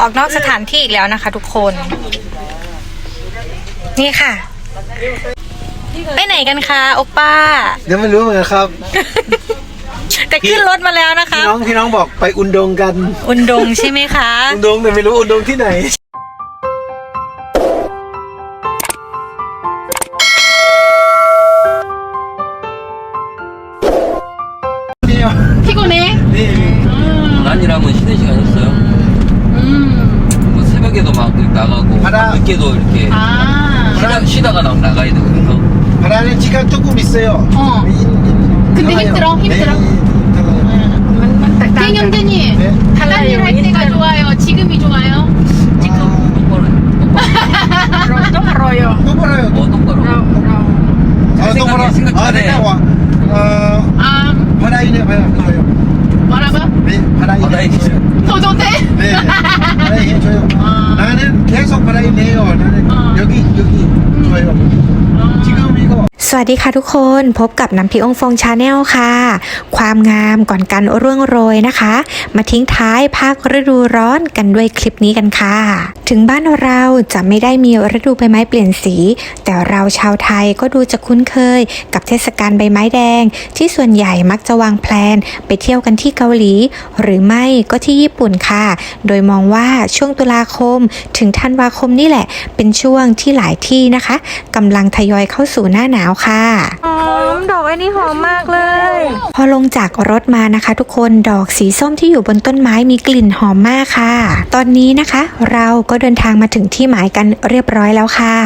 ออกนอกสถานที่อีกแล้วนะคะ ทุกคน นี่ค่ะ ไปไหนกันคะโอป้ายังไม่รู้เหมือนกันครับ แต่ขึ้นรถมาแล้วนะคะ พี่น้องพี่น้องบอกไปอุนดงกัน อุนดงใช่ไหมคะ อุนดงแต่ไม่รู้อุนดงที่ไหน 늦게도 이렇게 아. 쉬다, 쉬다가 나, 나가야 그래서 바다는 시간 조금 있어요. 어. 인- 인- 근데 달라요. 힘들어? 힘들어? 네, 달라요. 땡 형제님, 네. 바다 일 할 때가 좋아요? 지금이 좋아요? ดีค่ะทุกคนพบกับน้ำพิองฟงชาแนลค่ะ ความงามก่อนการร่วงโรยนะคะ มาทิ้งท้ายภาคฤดูร้อนกันด้วยคลิปนี้กันค่ะ ถึงบ้านเราจะไม่ได้มีฤดูใบไม้เปลี่ยนสี แต่เราชาวไทยก็ดูจะคุ้นเคย กับเทศกาลใบไม้แดง ที่ส่วนใหญ่มักจะวางแพลน ไปเที่ยวกันที่เกาหลี หรือไม่ก็ที่ญี่ปุ่นค่ะ โดยมองว่าช่วงตุลาคม ถึงธันวาคมนี่แหละ เป็นช่วงที่หลายที่นะคะกำลังทยอยเข้าสู่หน้าหนาวค่ะหอมดอกไอ้นี่หอมมากเลย พอลงจากรถมานะคะ ทุกคนดอกสีส้มที่อยู่บนต้นไม้มีกลิ่นหอมมากค่ะ ตอนนี้นะคะ เราก็เดินทางมาถึงที่หมายกันเรียบร้อยแล้วค่ะ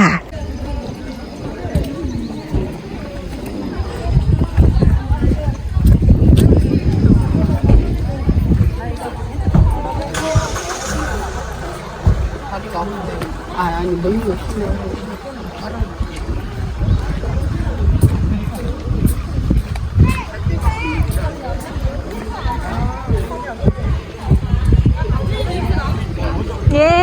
เย้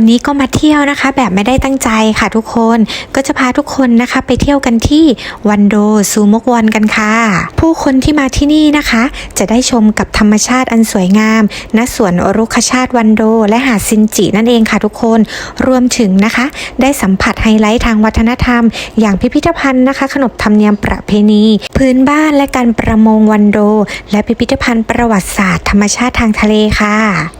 วันนี้ก็มาเที่ยวนะคะ แบบไม่ได้ตั้งใจค่ะทุกคนก็จะพาทุกคนนะคะไปเที่ยวกันที่วันโดซูมกวนกันค่ะ ผู้คนที่มาที่นี่นะคะ จะได้ชมกับธรรมชาติอันสวยงามณสวนรุกชาติวันโด และหาดซินจินั่นเองค่ะทุกคนรวมถึงนะคะ ได้สัมผัสไฮไลท์ทางวัฒนธรรม อย่างพิพิธภัณฑ์นะคะ ขนบธรรมเนียมประเพณี พื้นบ้านและการประมงวันโด และพิพิธภัณฑ์ประวัติศาสตร์ ธรรมชาติทางทะเลค่ะ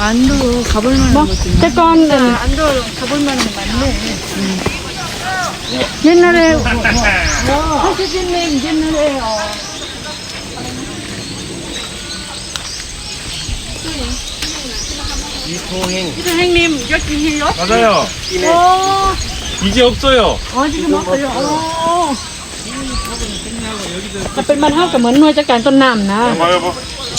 안도 가볼 만한 뭐? 태권 안도 가볼 만한 맞네. 옛날에 하시진님 옛날에 어, 이통행 선생님 여기 해요? 맞아요. 이제 없어요. 어 지금 없어요. 어. จะเป็นมันเท่ากับเหมือนหน่วยจัดการต้นน้ำนะ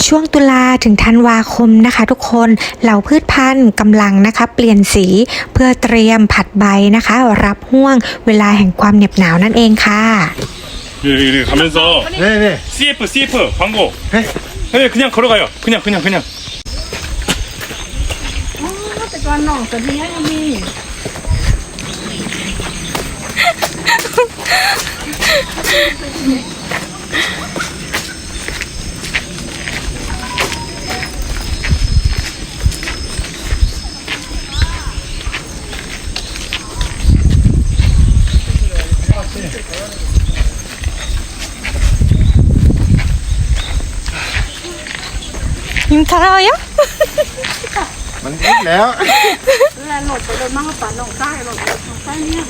ช่วงตุลาถึงธันวาคมนะคะ ทุกคนเหล่าพืชพันธุ์กำลังนะคะ เปลี่ยนสีเพื่อเตรียมผัดใบนะคะ รับห่วงเวลาแห่งความเหน็บหนาวนั่นเองค่ะ 이렇게 이렇게 가면서 네네. CF CF 광고. 네. 네 그냥 걸어가요. 그냥 그냥 그냥. แต่ก่อนน้องแต่ที่ยังมี ยิ้มทะเลาะยะมันนิดแล้วแล้วหลดไปเลยมั่งก็ปั่นน้องใต้หลดน้องใต้เนี่ย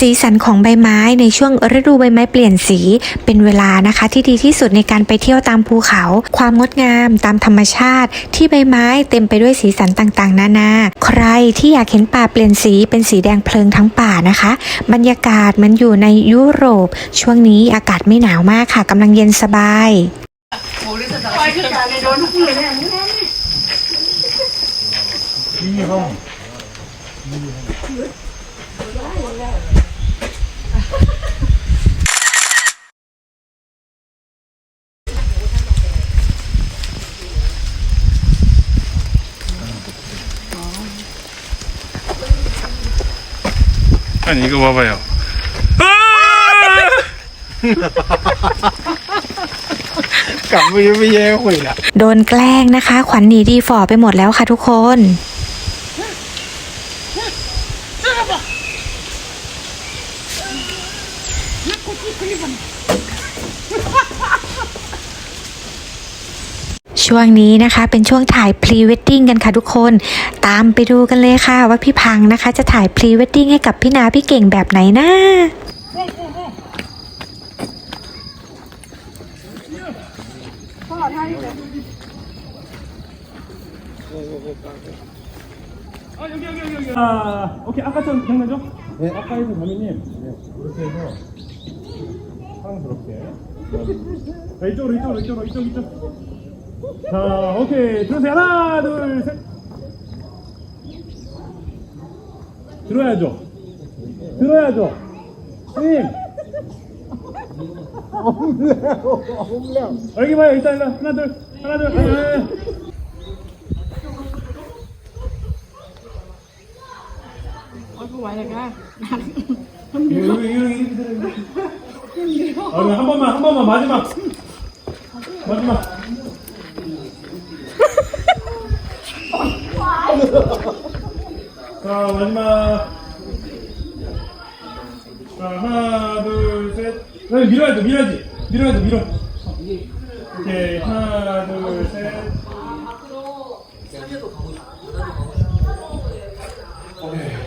สีสันของใบไม้ในช่วงฤดูใบไม้เปลี่ยนสีเป็นเวลานะคะ ที่ดีที่สุดในการไปเที่ยวตามภูเขา ความงดงามตามธรรมชาติ ที่ใบไม้เต็มไปด้วยสีสันต่างๆ นานา ใครที่อยากเห็นป่าเปลี่ยนสีเป็นสีแดงเพลิงทั้งป่านะคะ บรรยากาศมันอยู่ในยุโรป ช่วงนี้อากาศไม่หนาวมากค่ะกำลังเย็นสบาย อันนี้ก็ว่าไปอะกลับไม่ไม่แย่คุยละโดนแกล้งนะคะ ขวัญหนีดีฟอไปหมดแล้วค่ะทุกคน ช่วงนี้นะคะเป็นช่วงถ่ายพรีเวดดิ้งกันค่ะทุกคน ตามไปดูกันเลยค่ะ ว่าพี่พังนะคะ จะถ่ายพรีเวดดิ้งให้กับพี่นาพี่เก่งแบบไหนนะ 아 여기 여기 여기 여기. 아 오케이 아까처럼 장난죠? 네. 아까에서 자매님 이렇게 해서 사랑스럽게. 자 이쪽으로 이쪽으로 이쪽으로 이쪽 이쪽. 자 오케이 들으세요 하나 둘 셋. 들어야죠. 들어야죠. 선생님. 여기 봐요 일단 일단 하나 둘 하나 둘 하나 둘. 이거 이거 이거 아, 한 번만 한 번만 마지막 마지막 자 마지막 자 하나 둘셋 밀어야 돼 밀어야지 밀어야 돼 밀어 오케이 하나 둘셋 오케이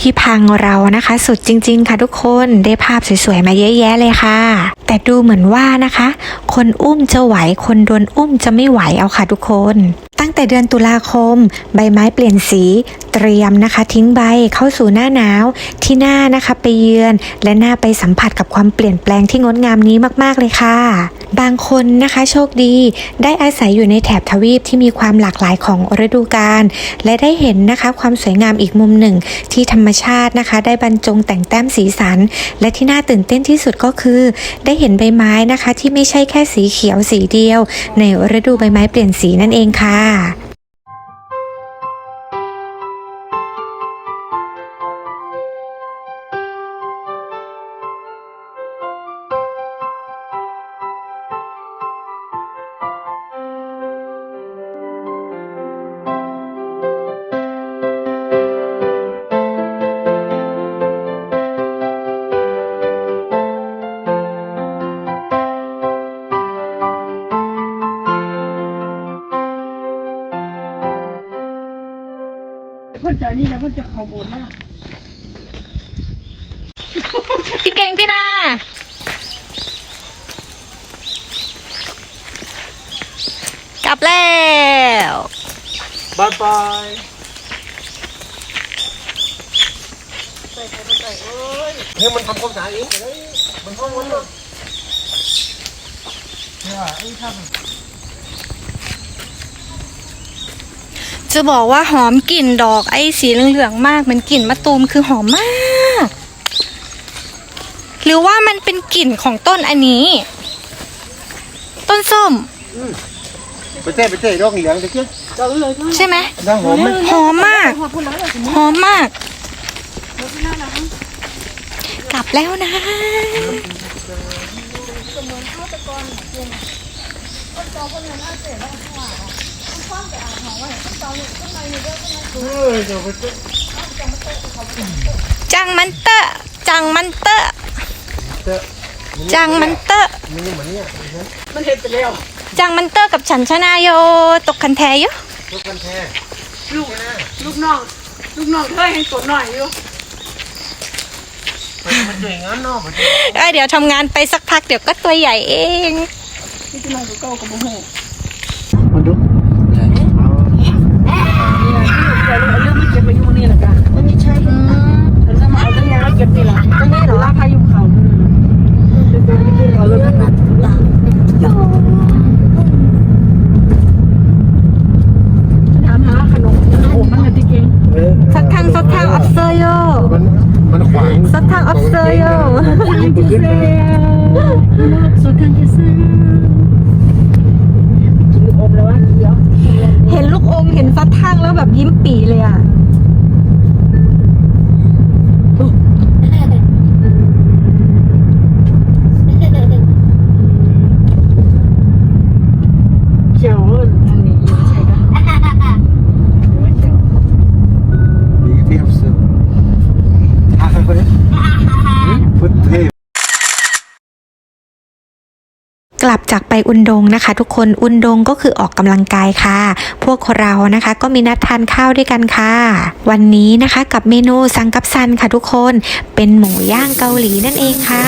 พี่พังเรานะคะ สุดจริง ๆ ค่ะทุกคนได้ภาพสวยๆมาเยอะแยะเลยค่ะ แต่ดูเหมือนว่านะคะ คนอุ้มจะไหวคนโดนอุ้มจะไม่ไหวเอาค่ะทุกคน ตั้งแต่เดือนตุลาคม ใบไม้เปลี่ยนสี เตรียมนะคะ ทิ้งใบเข้าสู่หน้าหนาว ที่หน้านะคะไปเยือน และหน้าไปสัมผัสกับความเปลี่ยนแปลงที่งดงามนี้มากๆเลยค่ะ บางคนนะคะโชคดี ได้อาศัยอยู่ในแถบทวีปที่มีความหลากหลายของฤดูกาลและได้เห็นนะคะความสวยงามอีกมุมหนึ่ง ที่ธรรมชาตินะคะ ได้บรรจงแต่งแต้มสีสัน และที่น่าตื่นเต้นที่สุดก็คือ ได้เห็นใบไม้นะคะ ที่ไม่ใช่แค่สีเขียวสีเดียว ในฤดูใบไม้เปลี่ยนสีนั่นเองค่ะ นจะนี่นะเพิ่นจะเขาโบนมากพี่เก่งพี่นากลับแล้วบายบายเฮ้ยมันทำความสะอาดเองเฮ้ยมันห้องมันเลยเนี่ยไอ้ท่า จะบอกว่าหอมกลิ่นดอกไอ้สีเหลืองๆมากเหมือนกลิ่นมะตูมคือหอมมาก หรือว่ามันเป็นกลิ่นของต้นอันนี้ ต้นส้ม ไปเต้ไปเต้ดอกเหลืองตะเกียบใช่ไหมน่าหอมไหมหอมมาก หอมมาก กลับแล้วนะจังมันเตอะจังมันเตอะเต้จังมันเตอะมันนี่เหมือนเนี่ยมันเห็นไปแล้วจังมันเตอร์กับฉันชนะโยตกคันแทเยอะรถกันแท้ลูกลูกน้องลูกน้องเธอให้ตัวหน่อยอยู่มันสวยงามเนาะมันเอ้ยเดี๋ยวทำงานไปสักพักเดี๋ยวก็ตัวใหญ่เองนี่จะมาดูเก้ากับโมโห มันดู เดี๋ยวเอาเรื่องมาเก็บไปอยู่ นี่แหละกันไม่ใช่แล้วจะมาเอาเรื่องยังมาเก็บนี่แหละตรงนี้เหรอลาพายุเขาเอาเรื่องนั้นถามหาขนมโอ้มันเป็นที่เก่งเออสักทางสักทางออฟเซอร์โยมันมันขวางสักทางออฟเซอร์โยมันขึ้นเลยสุดทางจะซื้อกินลูกอมแล้ววะเดี๋ยวเห็นลูกอมเห็นสักทางแล้วแบบยิ้มปีเลยอะ ลับจากไปอุนดงนะคะ ทุกคนอุนดงก็คือออกกำลังกายค่ะ พวกเรานะคะ ก็มีนัดทานข้าวด้วยกันค่ะ วันนี้นะคะกับเมนูซังกับซันค่ะทุกคนเป็นหมูย่างเกาหลีนั่นเองค่ะ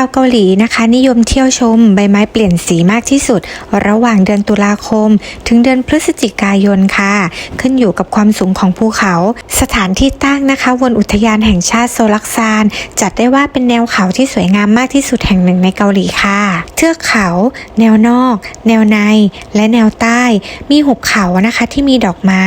าวเกาหลีนะคะ นิยมเที่ยวชมใบไม้เปลี่ยนสีมากที่สุด ระหว่างเดือนตุลาคม ถึงเดือนพฤศจิกายนค่ะ ขึ้นอยู่กับความสูงของภูเขา สถานที่ตั้งนะคะบนอุทยานแห่งชาติโซลักซาน จัดได้ว่าเป็นแนวเขาที่สวยงามมากที่สุดแห่งหนึ่งในเกาหลีค่ะ เทือกเขา แนวนอก แนวใน และแนวใต้ มีหุบเขานะคะที่มีดอกไม้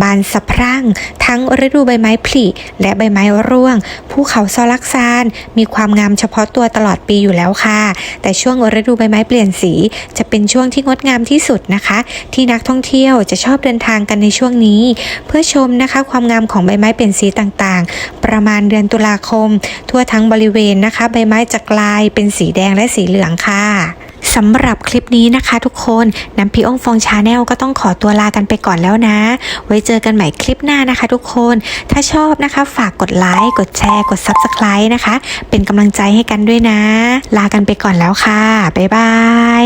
บานสะพรั่ง ทั้งฤดูใบไม้ผลิและใบไม้ร่วง ภูเขาโซลักซาน มีความงามเฉพาะตัวตลอดอดปีอยู่แล้วค่ะ แต่ช่วงฤดูใบไม้เปลี่ยนสี จะเป็นช่วงที่งดงามที่สุดนะคะ ที่นักท่องเที่ยวจะชอบเดินทางกันในช่วงนี้ เพื่อชมนะคะความงามของใบไม้เปลี่ยนสีต่างๆ ประมาณเดือนตุลาคม ทั่วทั้งบริเวณนะคะ ใบไม้จะกลายเป็นสีแดงและสีเหลืองค่ะ สำหรับคลิปนี้นะคะทุกคนน้ำพี่องฟองชาแนลก็ต้องขอตัวลากันไปก่อนแล้วนะ ไว้เจอกันใหม่คลิปหน้านะคะทุกคน ถ้าชอบนะคะ ฝากกดไลค์ กดแชร์ กด Subscribe นะคะ เป็นกำลังใจให้กันด้วยนะ ลากันไปก่อนแล้วค่ะ บ๊ายบาย